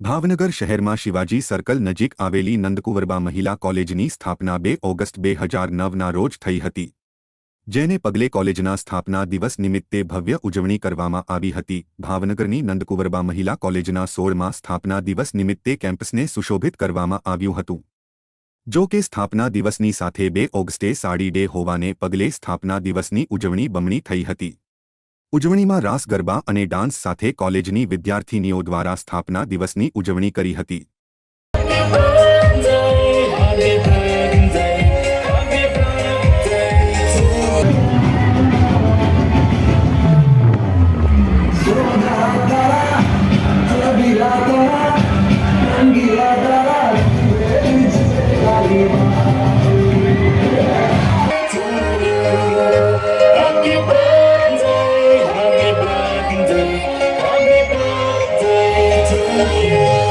ભાવનગર શહેરમાં શિવાજી સર્કલ નજીક આવેલી નંદકુવરબા મહિલા કોલેજની સ્થાપના બે ઓગસ્ટ બે હજાર નવના રોજ થઈ હતી. જેને પગલે કોલેજના સ્થાપના દિવસ નિમિત્તે ભવ્ય ઉજવણી કરવામાં આવી હતી. ભાવનગરની નંદકુવરબા મહિલા કોલેજના સોળમાં સ્થાપના દિવસ નિમિત્તે કેમ્પસને સુશોભિત કરવામાં આવ્યું હતું. જો કે સ્થાપના દિવસની સાથે બે ઓગસ્ટે સાડી ડે હોવાને પગલે સ્થાપના દિવસની ઉજવણી બમણી થઈ હતી. ઉજવણીમાં રાસ ગરબા અને ડાન્સ સાથે કોલેજની વિદ્યાર્થીનીઓ દ્વારા સ્થાપના દિવસની ઉજવણી કરી હતી. Hallelujah.